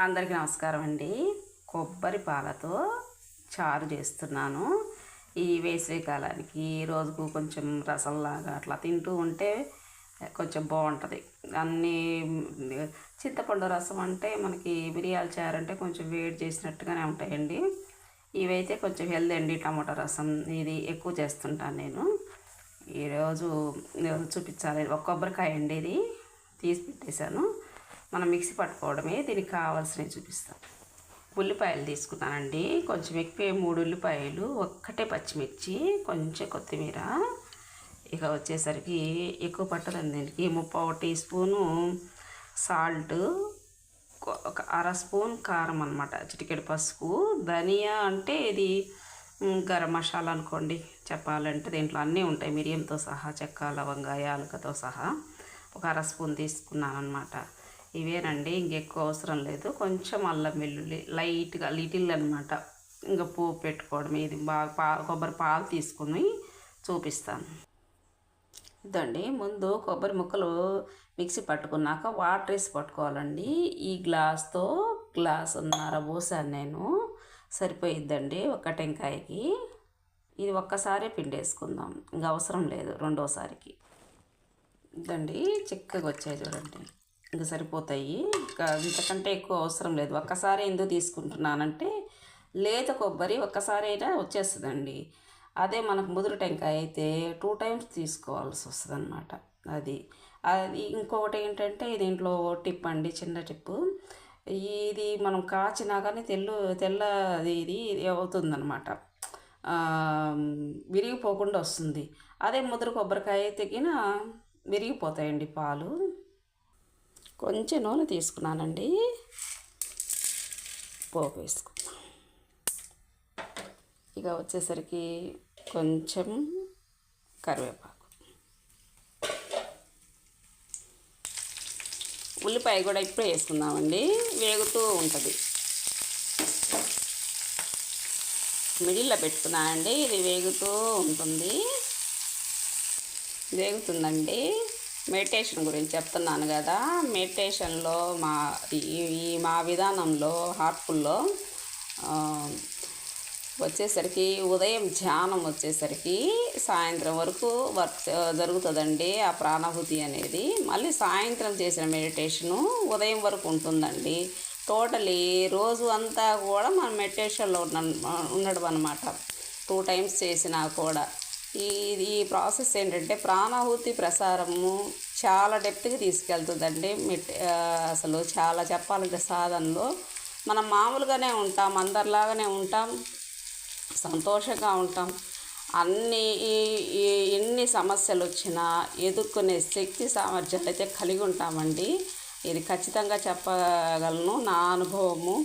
అందరికీ నమస్కారం అండి. కొబ్బరి పాలతో చారు చేస్తున్నాను. ఈ వేసవికాలానికి రోజుకు కొంచెం రసంలాగా అట్లా తింటూ ఉంటే కొంచెం బాగుంటుంది. అన్నీ చింతపండు రసం అంటే మనకి మిరియాల చారు అంటే కొంచెం వేడి చేసినట్టుగానే ఉంటాయండి. ఇవైతే కొంచెం హెల్దీ అండి టమాటా రసం. ఇది ఎక్కువ చేస్తుంటాను నేను. ఈరోజు ఈరోజు చూపించాలి. ఒక కొబ్బరికాయ అండి ఇది. తీసి పెట్టేశాను. మనం మిక్సీ పట్టుకోవడమే దీనికి కావాల్సినవి చూపిస్తాం. ఉల్లిపాయలు తీసుకున్నానండి. కొంచెం ఎక్కువ మూడు ఉల్లిపాయలు ఒక్కటే పచ్చిమిర్చి కొంచెం కొత్తిమీర. ఇక వచ్చేసరికి ఎక్కువ పట్టదండి దీనికి. ముప్పావు టీ స్పూను సాల్ట్ ఒక అర స్పూన్ కారం అనమాట చిటికెడు పసుపు. ధనియా అంటే ఇది గరం మసాలా అనుకోండి చెప్పాలంటే దీంట్లో అన్నీ ఉంటాయి. మిరియంతో సహా చెక్క లవంగా యాలకతో సహా. ఒక అర స్పూన్ తీసుకున్నాను అనమాట ఇవేనండి ఇంకెక్కువ అవసరం లేదు. కొంచెం అల్లం వెల్లుల్లి లైట్గా లిటిల్ అనమాట ఇంకా పోపు పెట్టుకోవడం ఇది బాగా పా కొబ్బరి పాలు తీసుకుని చూపిస్తాను. ఇదండి ముందు కొబ్బరి ముక్కలు మిక్సీ పట్టుకున్నాక వాటర్ వేసి పట్టుకోవాలండి. ఈ గ్లాస్తో గ్లాసున్నర పోసాను నేను. సరిపోయిద్దండి ఒక టెంకాయకి. ఇది ఒక్కసారే పిండేసుకుందాం. ఇంకా అవసరం లేదు రెండోసారికి. ఇదండి చిక్కగా వచ్చాయి చూడండి. ఇంకా సరిపోతాయి. ఇంకా ఇంతకంటే ఎక్కువ అవసరం లేదు. ఒక్కసారి ఎందుకు తీసుకుంటున్నానంటే లేత కొబ్బరి ఒక్కసారైనా వచ్చేస్తుందండి. అదే మనకు ముదురు టెంకాయ అయితే టూ టైమ్స్ తీసుకోవాల్సి వస్తుంది అనమాట అది. అది ఇంకొకటి ఏంటంటే దీంట్లో టిప్ అండి చిన్న టిప్పు. ఇది మనం కాచినా కానీ తెల్లు తెల్ల అది ఇది అవుతుందన్నమాట. విరిగిపోకుండా వస్తుంది. అదే ముదురు కొబ్బరికాయ తెగిన విరిగిపోతాయండి పాలు. కొంచెం నూనె తీసుకున్నానండి. పోపు వేసుకుందాం. ఇక వచ్చేసరికి కొంచెం కరివేపాకు. ఉల్లిపాయ కూడా ఇప్పుడే వేసుకుందామండి. వేగుతూ ఉంటుంది. మిడిల్లో పెట్టుకున్నానండి ఇది వేగుతూ ఉంటుంది. వేగుతుందండి. మెడిటేషన్ గురించి చెప్తున్నాను కదా. మెడిటేషన్లో మా ఈ ఈ మా విధానంలో హార్ట్ఫుల్లో వచ్చేసరికి ఉదయం ధ్యానం వచ్చేసరికి సాయంత్రం వరకు వర్క్ జరుగుతుందండి ఆ ప్రాణాహుతి అనేది. మళ్ళీ సాయంత్రం చేసిన మెడిటేషను ఉదయం వరకు ఉంటుందండి. టోటలీ రోజు అంతా కూడా మనం మెడిటేషన్లో ఉన్న ఉండడం అనమాట టూ టైమ్స్ చేసినా కూడా. ఈ ఈ ప్రాసెస్ ఏంటంటే ప్రాణాహుతి ప్రసారము చాలా డెప్త్కి తీసుకెళ్తుందండి. మెట్ అసలు చాలా చెప్పాలంటే సాధనలో. మనం మామూలుగానే ఉంటాం అందరిలాగానే ఉంటాం సంతోషంగా ఉంటాం. అన్ని ఈ- ఈ ఎన్ని సమస్యలు వచ్చినా ఎదుర్కొనే శక్తి సామర్థ్యాలు అయితే కలిగి ఉంటామండి ఇది ఖచ్చితంగా చెప్పగలను నా అనుభవము.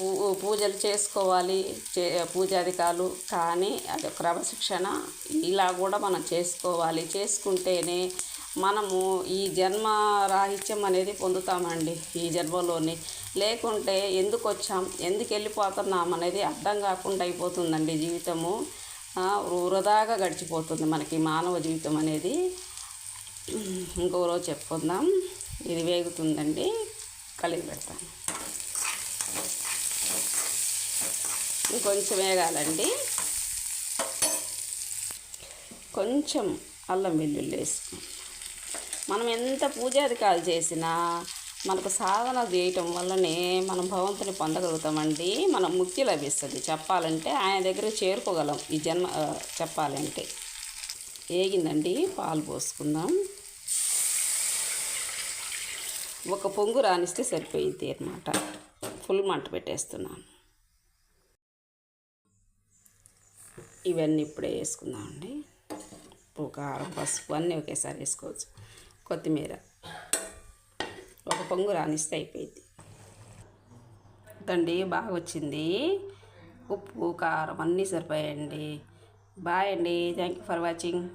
పూ పూజలు చేసుకోవాలి చే పూజాధికాలు కానీ అది క్రమశిక్షణ. ఇలా కూడా మనం చేసుకోవాలి. చేసుకుంటేనే మనము ఈ జన్మ రాహిత్యం అనేది పొందుతామండి ఈ జన్మలోని. లేకుంటే ఎందుకు వచ్చాం ఎందుకు వెళ్ళిపోతున్నాం అనేది అర్థం కాకుండా అయిపోతుందండి జీవితము. వృధాగా గడిచిపోతుంది మనకి మానవ జీవితం అనేది. ఇంకో రోజు చెప్పుకుందాం. ఇది వేగుతుందండి. కలిగి పెడతాను. ఇంకొంచెం వేగాలండి. కొంచెం అల్లం వెల్లుల్లి వేసుకుందాం మనం ఎంత పూజాధికాలు చేసినా మనకు సాధన చేయటం వల్లనే మనం భగవంతుని పొందగలుగుతామండి. మనం ముక్తి లభిస్తుంది. చెప్పాలంటే ఆయన దగ్గర చేరుకోగలం ఈ జన్మ చెప్పాలంటే. ఏగిందండి పాలు పోసుకుందాం. ఒక పొంగు రానిస్తే సరిపోయింది అనమాట ఫుల్ మంట పెట్టేస్తున్నాను. ఇవన్నీ ఇప్పుడే వేసుకుందామండి. ఉప్పు కారం పసుపు అన్నీ ఒకేసారి వేసుకోవచ్చు. కొత్తిమీర. ఒక పొంగు రానిస్తే అయిపోయింది. దండి బాగా వచ్చింది. ఉప్పు కారం అన్నీ సరిపోయాయండి. బాయ్ అండి. Thank you for watching.